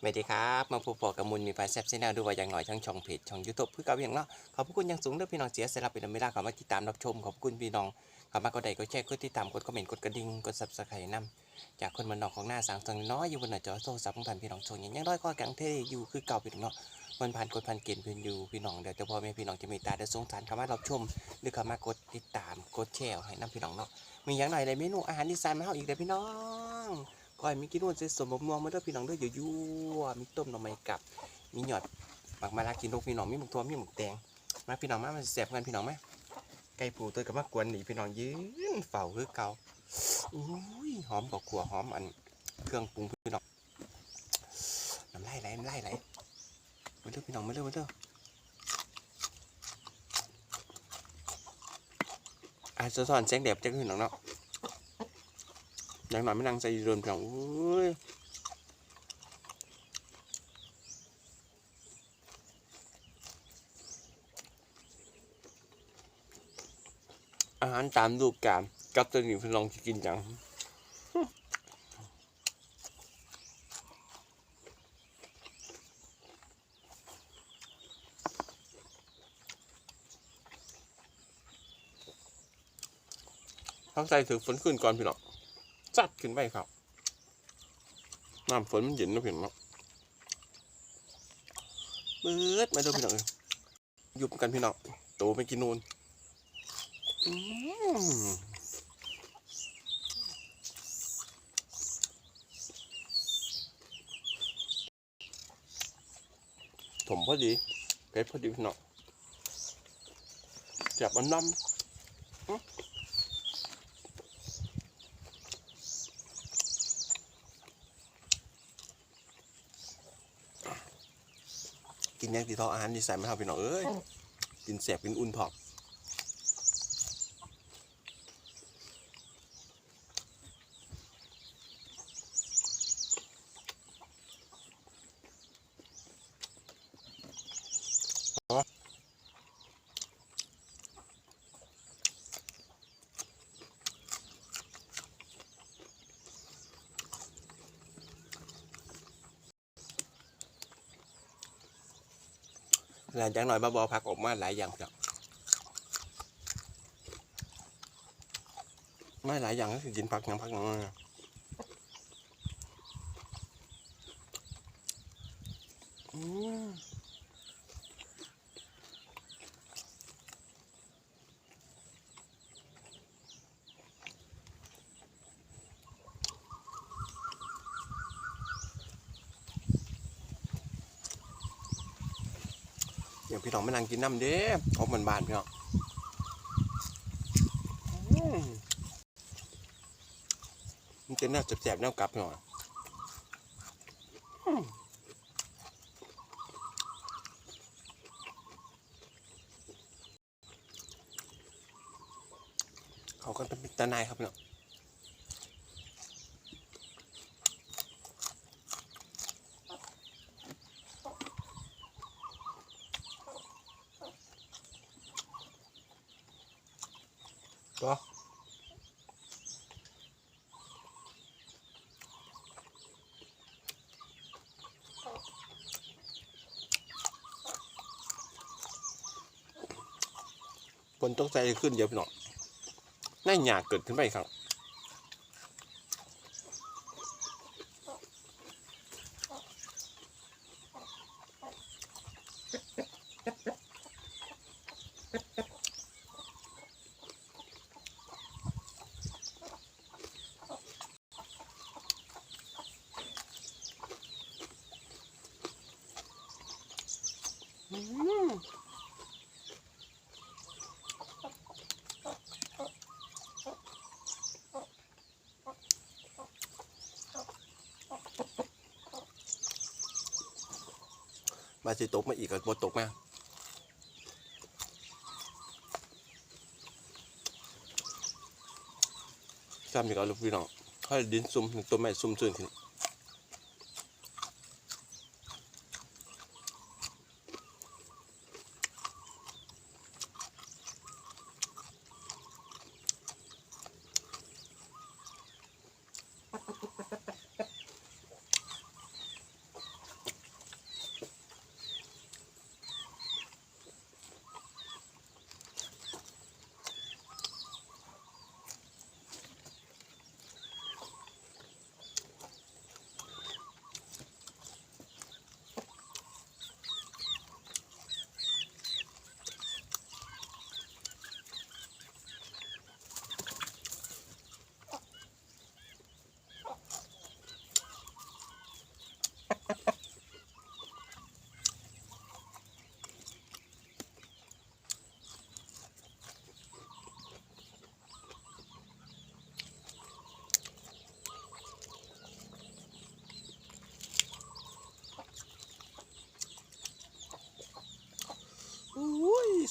สวัสดีครับ มาพบปะกับมุนมีไฟแซ่บเซนแนลด้วยอย่างหน่อยทั้งช่องเพจช่องยูทูบเพื่อกับอย่างเนาะขอบคุณอย่างสูงเด้อพี่น้องเสียสละเป็นอันไม่ได้ขอมาติดตามรับชมขอบคุณพี่น้องขอมากดไลค์กดแชร์กดติดตามกดคอมเมนต์กดกระดิ่งกดซับสไครต์นำจากคนมันนอกของหน้าสางสังน้อยอยู่บนหน้าจอโทรศัพท์ของท่านพี่น้องโซนอย่างยังร้อยก็กังเทอยู่คือเก่าพี่น้องเนาะมันผ่านกดผ่านเกณฑ์เพื่อนอยู่พี่น้องเดี๋ยวจะพ่อแม่พี่น้องจะมีตาเดี๋ยวสงสารคำว่ารับชม หรือคำมากดติดตามกดแชร์ให้น้ำพี่น้องเนาะมีอย่างหน่อยในเมนูอาหารดีไซน์มาเฮาอีกเด้อพี่น้อง ก้อยมีกินนวลเสสมบม่วงมาด้วยพี่น้องด้วยยั่วมีต้มหน่อไม้กับ มีหยอดหมักมะระกินลูกพี่น้องมีหมึกตัวมีหมึกแดงมาพี่น้องมามันแสบกันพี่น้องไหมไก่ปูตัวกับมากวนหนีพี่น้องยืนเฝ้าคือเก่าอุ้ยหอมกว่าขัวหอมอันเครื่องปรุงพี่น้องน้ำลายไหลน้ำลายไหลมาเด้อพี่น้องมาเด้อมาเด้ออะสะท้อนแสงแดดจังพี่น้องเนาะ อย่างหน่อยไม่นั่งใจเดินพี่น้องอุ้ยอาหารตามรูกามกับตัวหนี้พี่น้องกินจังทั้งใจถึงฝนขึ้นก่อนพี่น้อง จัดขึ้นไปครับ น้ำฝนมันเย็นนะพี่น้องเนาะเบิดมาดูพี่น้องเอ้ยหยุบกันพี่น้องโตไปกินนูนถมพอดีเพชรพอดีพี่น้องจับมันดำ กินยังตีทออาหารดีใส่ไม่เท่าพี่น้องเอ้ยกินแสบกินอุ่นพอก หลังจากหน่อยมาบอผักออกมาหลายอย่างครับไม่หลายอย่างก็คือกินผักอย่างพักอย่าง อย่างพี่น้องไม่นั่งกินน้ำเด้ออกมันบานพี่น้องมันจะน่าแสบๆแนวกลับพี่น้องเขาก็เป็นตาหนายครับพี่น้อง ฝนตกใจขึ้นเยอะพี่น้อยน่าหยากเกิดขึ้นไปครับ มาสิตกมาอีกก็บ่ตกมาจำอีกแล้วลูกพี่น้องค่อยดินซุ่มตัวแม่ซุ่มซื่นขึ้น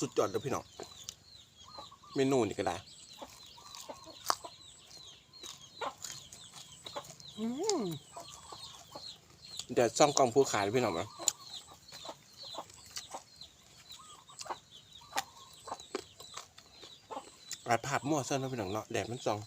สุดยอดเลยพี่น้องเมนูนี่ก็ได้เดี๋ยวซ่องกล่องผู้ขายเลยพี่น้องมั้ยอาดภาพมั่วเส้นนะพี่น้องเนาะแดดมันซอง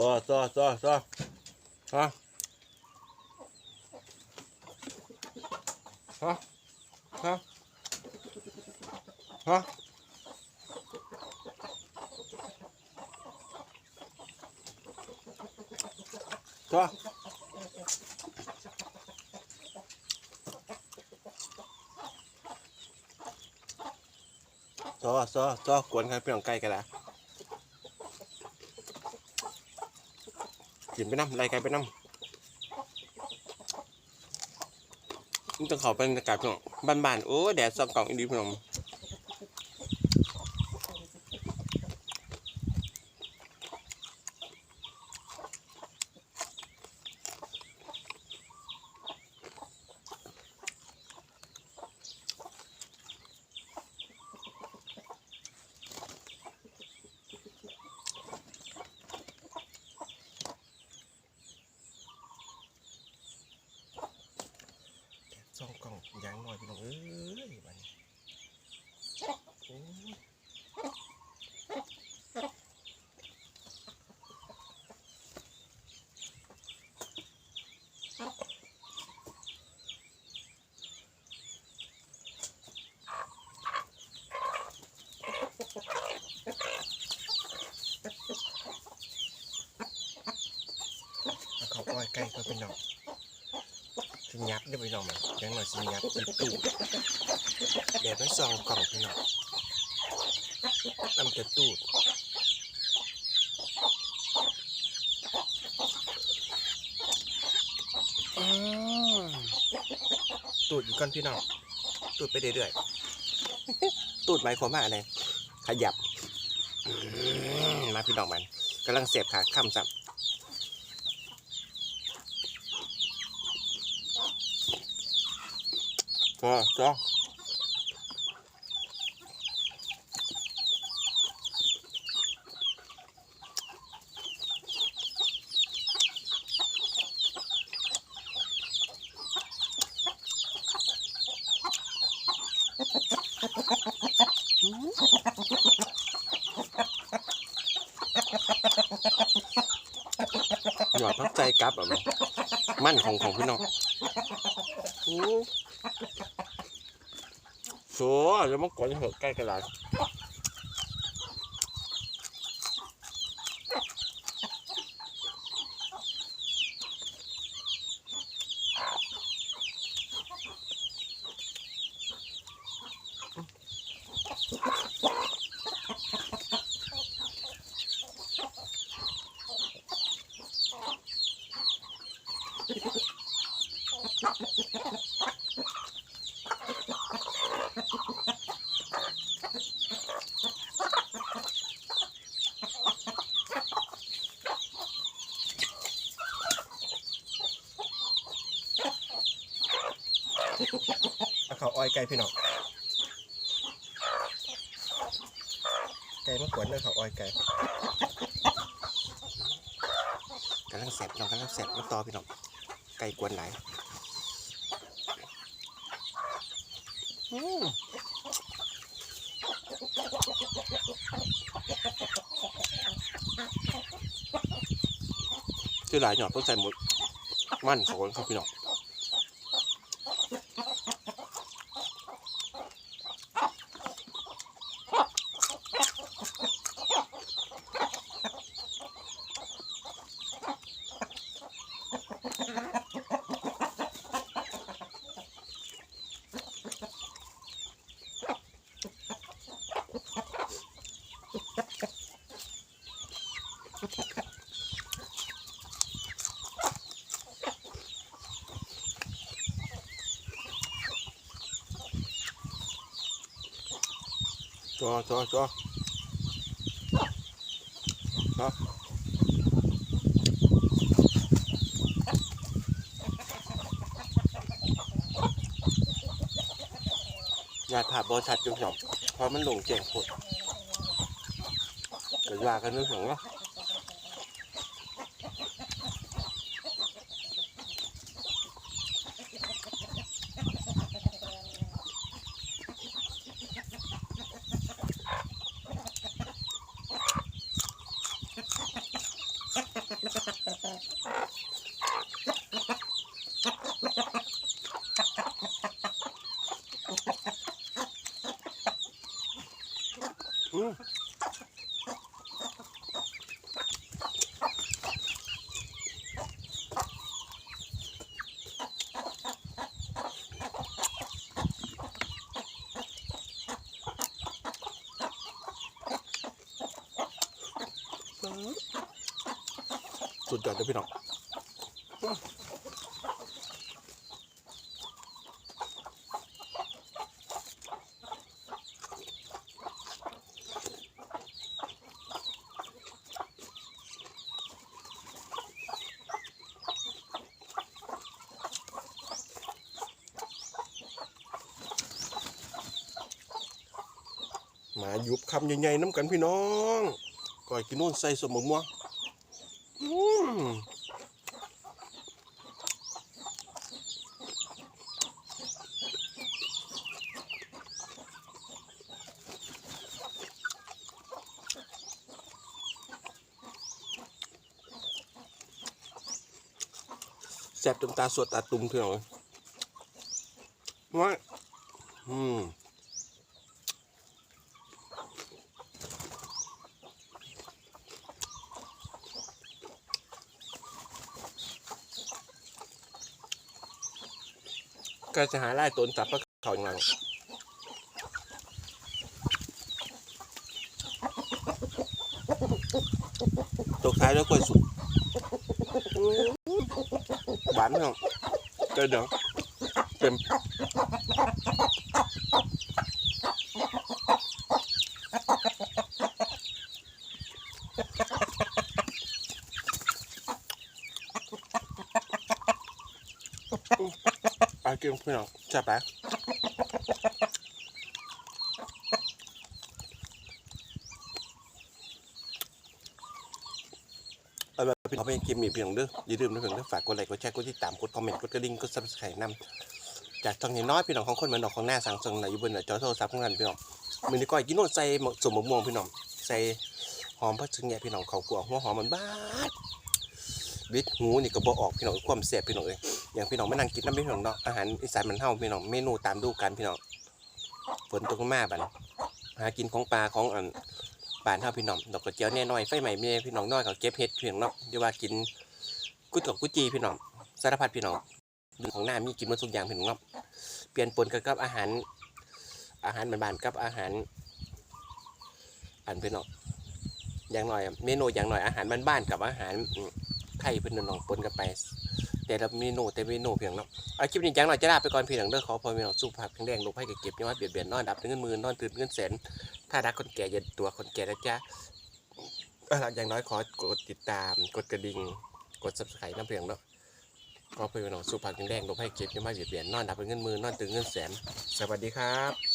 ซอซอซอซอฮะฮะฮะฮะซอซอซอซอกวนครเปลี่ยนไก่กันละ กินไปน้ำไรไกลไปน้ำนี่ต้องขาเป็นอากาศพี่น้องบ้านๆโอ้แดดส่องกล่องอีดีพี่น้องส่องกล่ อยพี่น้องเอ้ยบัดนี้โอ้ยเขาอ้อยใกล้ก็เป็นน้องสิ ยับได้ไปน้องมันยังหน่อยสิยับติดตู้เดี๋ยวไปซองกล่องพี่น้องนำจะตูดอืมตูดอยู่กันพี่น้องตูดไปเรื่อยๆตูดหมายความว่าอะไรขยับอืมมาพี่น้องมันกำลังเสียบขาคำสับ ก็ก็หยอดพักใจกลับอะมันมั่นของของพี่น้องอู้ โซ่จะมากดเหอะใกล้กันแล้ว เขาอ้อยไก่พี่น้องไก่มากวนเนื้อเขาอ้อยไก่กำลังแสบน้องกำลังแสบมาต่อพี่น้องไก่กวนไหลายอืมคือหลายหยอดต้องใส่หมดมันของคนครับพี่น้อง จอจอจอจอญาติภาพบอชัดจุงหยองเพราะมันหลงเจียงผดเกิดว่ากันนึกถึงว่า สุดยอดเลยพี่น้อง มายุบคำใหญ่ๆน้ำกันพี่น้องก่อยกินนู่นใส่สมมม่วงแซ่บจนตาสวดตาตุ่มเพียงเลยว่าอืม ก็จะหาไล่ตนจับปลาเขาอย่างไรตกท้ายแล้วกล้วยสุกหวานเนาะเดี๋ยวเดี๋ยวเต็ม ไปกินพี่น้องจับไปเอาแบบพี่น้องไปกินมีเพียงเด้ออย่าลืมนะเพียงเด้อฝากกดไลค์กดแชร์กดติดตามกดคอมเมนต์กดกระดิ่งกดซับสไครต์นำจากช่องน้อยพี่น้องของคนเหมือนดอกของหน้าสังสงไหนอยู่บนหนจอโทรศัพท์ของกันพี่น้องมือนี้ก้อยกินโน่นใส่หมกสมมะม่วงพี่น้องใส่หอมพัชเงียพี่น้องเขากลัวหัวหอมมันบ้าดบิดหูนี่ก็บ่ออกพี่น้องความแซ่บพี่น้องเอ้ย อย่างพี่น้องไมานั่งกินน้ำพี่น้องเนาะอาหารอีสานมันเฮาพี่น้องเมนูตามดูกันพี่น้องฝนตกมาบัดหากินของปลาของอันป่านเฮาพี่น้องดอกกระเจียวแน่น้อยไฟใหม่เมียพี่น้องน้อยเขาเก็บเห็ดเพี่น้องเนาะเดี๋ยวว่ากินกุ้ดกับกุ้จีพี่น้องสารพัดพี่น้องของหน้ามีกินมดทุกอย่างพี่น้องเนาะเปลี่ยนปนกันกับอาหาร อาหารบ้านๆกับอาหารอันพี่น้องอย่างหน่อย เมนูอย่างหน่อยอาหารบ้านๆกับอาหารไทยเป็นน้องปนกันไป แต่ละเมนูแต่เมนูเพียงเนาะเอาคลิปนี้จังหน่อยจะลาไปก่อนพี่น้องเด้อขอพอพี่น้องสุขภาพแข็งแรงลงให้เก็บๆยอดเบียดเบียนนอนดับเงินมือนอนตื่นเงินแสนถ้ารักคนแก่อย่าตัวคนแก่นะจ๊ะเอาล่ะอย่างน้อยขอกดติดตามกดกระดิ่งกด subscribe น้ำเพียงเนาะขอพอพี่น้องสุขภาพแข็งแรงลงให้เก็บยอดเบียดเบียนนอนดับเงินมือนอนตื่นเงินแสน สวัสดีครับ